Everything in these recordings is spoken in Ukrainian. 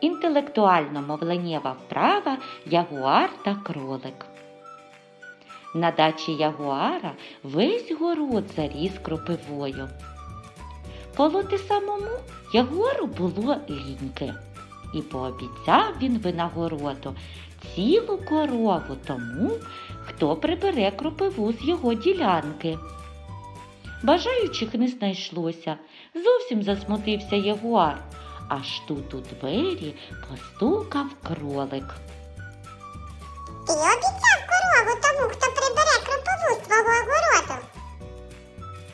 Інтелектуально мовленнєва вправа ягуар та кролик. На дачі ягуара весь город заріс кропивою. Полоти самому ягуару було ліньки, і пообіцяв він винагороду цілу корову тому, хто прибере кропиву з його ділянки. Бажаючих не знайшлося, зовсім засмутився ягуар, аж тут у двері постукав кролик. Ти обіцяв корову тому, хто прибере кропиву з твого огороду.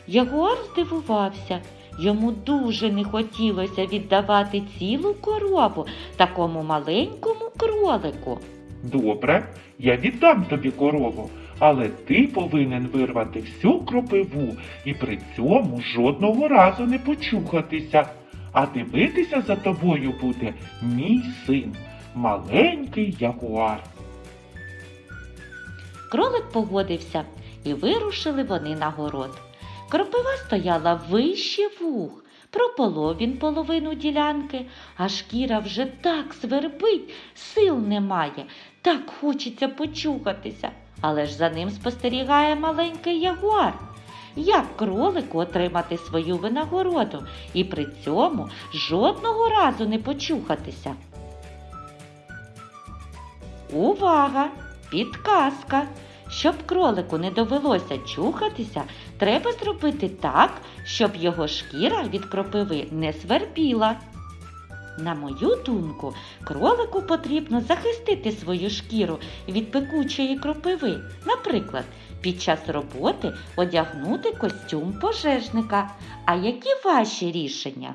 Ягуар здивувався. Йому дуже не хотілося віддавати цілу корову такому маленькому кролику. Добре, я віддам тобі корову, але ти повинен вирвати всю кропиву і при цьому жодного разу не почухатися. А дивитися за тобою буде мій син, маленький ягуар. Кролик погодився, і вирушили вони на город. Кропива стояла вище вух. Прополов він половину ділянки, а шкіра вже так свербить, сил немає, так хочеться почухатися. Але ж за ним спостерігає маленький ягуар. Як кролику отримати свою винагороду і при цьому жодного разу не почухатися? Увага! Підказка! Щоб кролику не довелося чухатися, треба зробити так, щоб його шкіра від кропиви не свербіла. На мою думку, кролику потрібно захистити свою шкіру від пекучої кропиви. Наприклад, під час роботи одягнути костюм пожежника. А які ваші рішення?